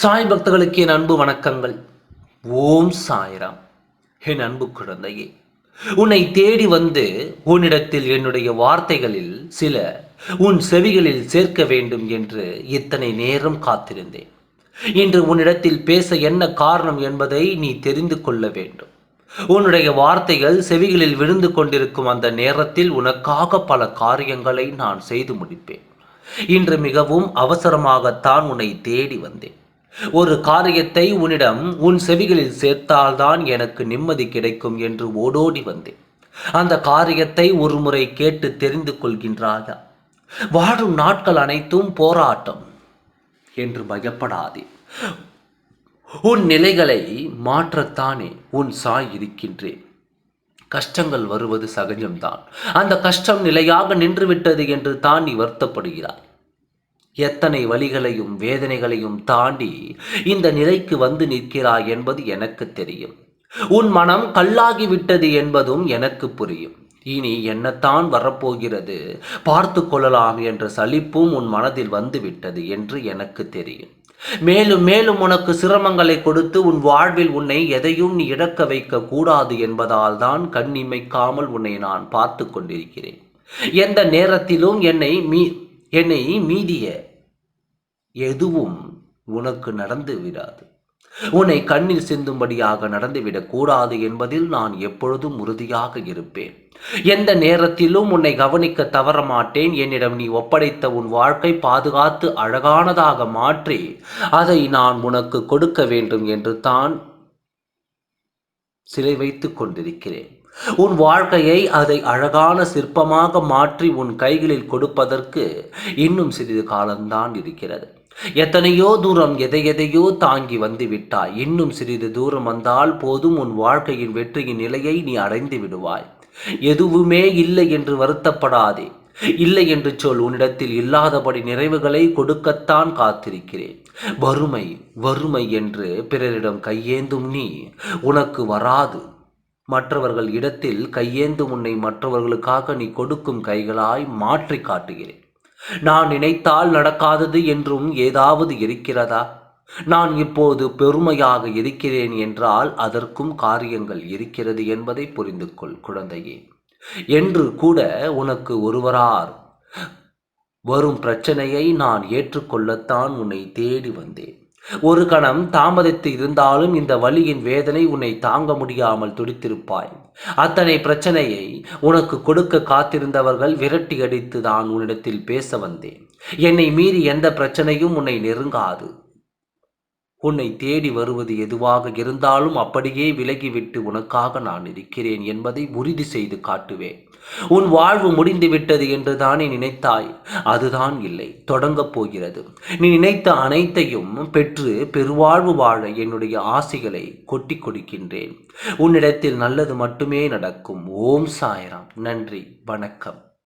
சாய் பக்தர்களுக்கு என் அன்பு வணக்கங்கள். ஓம் சாய்ராம். என் அன்பு குழந்தையே உன்னை தேடி வந்து உன்னிடத்தில் என்னுடைய வார்த்தைகளில் சில உன் செவிகளில் சேர்க்க வேண்டும் என்று இத்தனை நேரம் காத்திருந்தேன். இன்று உன்னிடத்தில் பேச என்ன காரணம் என்பதை நீ தெரிந்து கொள்ள வேண்டும். உன்னுடைய வார்த்தைகள் செவிகளில் விழுந்து கொண்டிருக்கும் அந்த நேரத்தில் உனக்காக பல காரியங்களை நான் செய்து முடிப்பேன். இன்று மிகவும் அவசரமாகத்தான் உன்னை தேடி வந்தேன். ஒரு காரியத்தை உன்னிடம் உன் செவிகளில் சேர்த்தால்தான் எனக்கு நிம்மதி கிடைக்கும் என்று ஓடோடி வந்தேன். அந்த காரியத்தை ஒரு முறை கேட்டு தெரிந்து கொள்கின்றாயா? வாழும் நாட்கள் அனைத்தும் போராட்டம் என்று பயப்படாதே. உன் நிலைகளை மாற்றத்தானே உன் சாய் இருக்கின்றேன். கஷ்டங்கள் வருவது சகஜம்தான். அந்த கஷ்டம் நிலையாக நின்றுவிட்டது என்று தான் நீ வருத்தப்படுகிறாய். எத்தனை வழிகளையும் வேதனைகளையும் தாண்டி இந்த நிலைக்கு வந்து நிற்கிறாய் என்பது எனக்கு தெரியும். உன் மனம் கல்லாகிவிட்டது என்பதும் எனக்கு புரியும். இனி என்னத்தான் வரப்போகிறது? பார்த்து கொள்ளலாம் என்ற சலிப்பும் உன் மனதில் வந்துவிட்டது என்று எனக்கு தெரியும். மேலும் மேலும் உனக்கு சிரமங்களை கொடுத்து உன் வாழ்வில் உன்னை எதையும் நீ இழக்க வைக்க கூடாது என்பதால் தான் கண்ணிமைக்காமல் உன்னை நான் பார்த்து கொண்டிருக்கிறேன். எந்த நேரத்திலும் என்னை மீ என்னை மீதிய எதுவும் உனக்கு நடந்து விடாது. உன்னை கண்ணில் சிந்தும்படியாக நடந்துவிடக் கூடாது என்பதில் நான் எப்பொழுதும் உறுதியாக இருப்பேன். எந்த நேரத்திலும் உன்னை கவனிக்க தவற மாட்டேன் என்னிடம் நீ ஒப்படைத்த உன் வாழ்க்கை பாதுகாத்து அழகானதாக மாற்றி அதை நான் உனக்கு கொடுக்க வேண்டும் என்று தான் சிலை வைத்துக் கொண்டிருக்கிறேன். உன் வாழ்க்கையை அதை அழகான சிற்பமாக மாற்றி உன் கைகளில் கொடுப்பதற்கு இன்னும் சிறிது காலம்தான் இருக்கிறது. எத்தனையோ தூரம் எதை எதையோ தாங்கி வந்து விட்டாய். இன்னும் சிறிது தூரம் வந்தால் போதும் உன் வாழ்க்கையின் வெற்றியின் நிலையை நீ அடைந்து விடுவாய். எதுவுமே இல்லை என்று வருத்தப்படாதே. இல்லை என்று சொல் உன்னிடத்தில் இல்லாதபடி நிறைவுகளை கொடுக்கத்தான் காத்திருக்கிறேன். வறுமை வறுமை என்று பிறரிடம் கையேந்தும் நீ உனக்கு வராது. மற்றவர்கள் இடத்தில் கையேந்தும் உன்னை மற்றவர்களுக்காக நீ கொடுக்கும் கைகளாய் மாற்றி காட்டுகிறேன். நான் நினைத்தால் நடக்காதது என்றும் ஏதாவது இருக்கிறதா? நான் இப்போது பெருமையாக இருக்கிறேன் என்றால் அதற்கும் காரியங்கள் இருக்கிறது என்பதை புரிந்து கொள் குழந்தையே. என்று கூட உனக்கு ஒருவரார் வரும் பிரச்சனையை நான் ஏற்றுக்கொள்ளத்தான் உன்னை தேடி வந்தேன். ஒரு கணம் தாமதித்து இருந்தாலும் இந்த வழியின் வேதனை உன்னை தாங்க முடியாமல் துடித்திருப்பாய். அத்தனை பிரச்சனையை உனக்கு கொடுக்க காத்திருந்தவர்கள் விரட்டி அடித்து தான் உன்னிடத்தில் பேச வந்தேன். என்னை மீறி எந்த பிரச்சனையும் உன்னை நெருங்காது. உன்னை தேடி வருவது எதுவாக இருந்தாலும் அப்படியே விலகிவிட்டு உனக்காக நான் இருக்கிறேன் என்பதை உறுதி செய்து காட்டுவேன். உன் வாழ்வு முடிந்துவிட்டது என்று தானே நினைத்தாய்? அதுதான் இல்லை தொடங்கப் போகிறது. நீ நினைத்த அனைத்தையும் பெற்று பெருவாழ்வு வாழ என்னுடைய ஆசைகளை கொட்டி கொடுக்கின்றேன். உன்னிடத்தில் நல்லது மட்டுமே நடக்கும். ஓம் சாயராம். நன்றி. வணக்கம்.